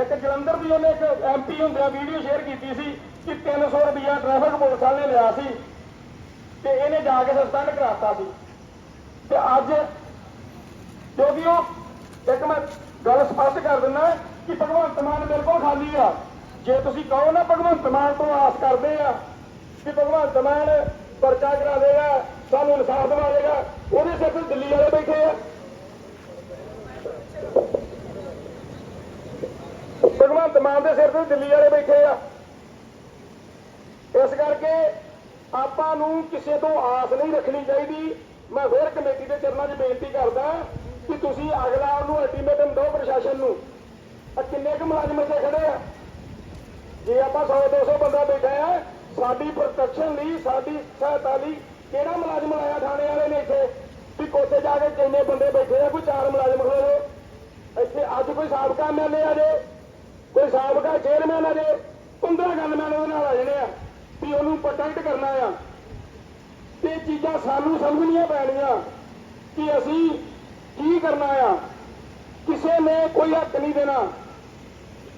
ਇੱਕ ਜਲੰਧਰ ਦੀ ਉਹਨੇ ਇੱਕ ਐਮਪੀ ਹੁੰਦਿਆਂ ਵੀਡੀਓ ਸ਼ੇਅਰ ਕੀਤੀ ਸੀ ਕਿ 300 ਰੁਪਿਆ ਟ੍ਰੈਫਿਕ ਪੁਲਿਸ ਵਾਲੇ ਲਿਆ ਸੀ ਤੇ ਇਹਨੇ ਜਾ ਕੇ ਸਸਪੈਂਡ ਕਰਾਤਾ ਸੀ। ਤੇ ਅੱਜ ਕਿਉਂਕਿ ਉਹ ਇੱਕ ਮੈਂ ਗੱਲ ਸਪਸ਼ਟ ਕਰ ਦਿੰਦਾ ਕਿ ਭਗਵੰਤ ਮਾਨ ਬਿਲਕੁਲ ਖਾਲੀ ਆ। ਜੇ ਤੁਸੀਂ ਕਹੋ ਨਾ ਭਗਵੰਤ ਮਾਨ ਤੋਂ ਆਸ ਕਰਦੇ ਆ ਕਿ ਭਗਵੰਤ ਮਾਨ ਪਰਚਾ ਕਰਾ ਦੇਗਾ, ਸਾਨੂੰ ਇਨਸਾਫ ਦਿਵਾ ਦੇਗਾ ਉਹਦੇ ਸਿਰ ਤੇ ਦਿੱਲੀ ਵਾਲੇ ਬੈਠੇ ਆ। ਭਗਵੰਤ ਮਾਨ ਦੇ ਸਿਰ ਤੇ ਦਿੱਲੀ ਵਾਲੇ ਬੈਠੇ ਆ। ਇਸ ਕਰਕੇ ਆਪਾਂ ਨੂੰ ਕਿਸੇ ਤੋਂ ਆਸ ਨਹੀਂ ਰੱਖਣੀ ਚਾਹੀਦੀ। ਮੈਂ ਫਿਰ ਕਮੇਟੀ ਦੇ ਚਰਨਾਂ 'ਚ ਬੇਨਤੀ ਕਰਦਾ ਕਿ ਤੁਸੀਂ ਅਗਲਾ ਉਹਨੂੰ ਅਲਟੀਮੇਟਮ ਦਿਓ ਪ੍ਰਸ਼ਾਸਨ ਨੂੰ। ਆ ਕਿੰਨੇ ਕੁ ਮੁਲਾਜ਼ਮ ਇੱਥੇ ਖੜੇ ਆ? ਜੇ ਆਪਾਂ 100 200 ਬੰਦਾ ਬੈਠਾ ਆ, ਸਾਡੀ ਪ੍ਰੋਟੈਕਸ਼ਨ ਲਈ, ਸਾਡੀ ਸਹਾਇਤਾ ਲਈ ਕਿਹੜਾ ਮੁਲਾਜ਼ਮ ਲਾਇਆ ਥਾਣੇ ਵਾਲੇ ਨੇ ਇੱਥੇ? ਵੀ ਕੋਠੇ ਜਾ ਕੇ ਕਿੰਨੇ ਬੰਦੇ ਬੈਠੇ ਆ? ਕੋਈ ਚਾਰ ਮੁਲਾਜ਼ਮ ਖੜੇ ਇੱਥੇ ਅੱਜ ਕੋਈ ਸਾਬਕਾ ਐਮਐਲਏ ਆ ਜੇ। ਸਾਬਕਾ ਆ ਜੇ 15 ਗਨਮੈਨ ਉਹਦੇ ਨਾਲ ਆ ਜਾਣੇ ਆ, ਵੀ ਉਹਨੂੰ ਪ੍ਰੋਟੈਕਟ ਕਰਨਾ ਆ। ਤੇ ਚੀਜ਼ਾਂ ਸਾਨੂੰ ਸਮਝਣੀਆਂ ਪੈਣੀਆਂ ਕਿ ਅਸੀਂ ਕੀ ਕਰਨਾ ਆ। ਕਿਸੇ ਨੇ ਕੋਈ ਹੱਕ ਨਹੀਂ ਦੇਣਾ।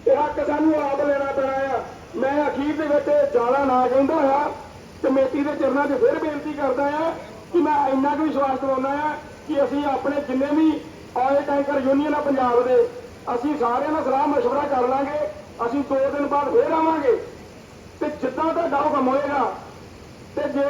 ਇਹ ਹੱਕ ਸਾਨੂੰ ਆਪ ਲੈਣਾ ਪੈਣਾ ਆ। ਮੈਂ ਅਖੀਰ ਦੇ ਵਿੱਚ ਜ਼ਿਆਦਾ ਨਾ ਕਹਿੰਦਾ ਆ ਕਮੇਟੀ ਦੇ ਚਰਨਾਂ 'ਚ ਫਿਰ ਬੇਨਤੀ ਕਰਦਾ ਆ ਕਿ ਮੈਂ ਇੰਨਾ ਕੁ ਵਿਸ਼ਵਾਸ ਦਿਵਾਉਣਾ ਆ ਕਿ ਅਸੀਂ ਆਪਣੇ ਜਿੰਨੇ ਵੀ ਆਇਲ ਟੈਂਕਰ ਯੂਨੀਅਨ ਆ ਪੰਜਾਬ ਦੇ, ਅਸੀਂ ਸਾਰਿਆਂ ਨਾਲ ਸਲਾਹ ਮਸ਼ਵਰਾ ਕਰ ਲਾਂਗੇ। ਅਸੀਂ ਦੋ ਦਿਨ ਬਾਅਦ ਫੇਰ ਆਵਾਂਗੇ। ਤੇ ਜਿੱਦਾਂ ਤੁਹਾਡਾ ਕੰਮ ਹੋਏਗਾ ਤੇ ਜੇ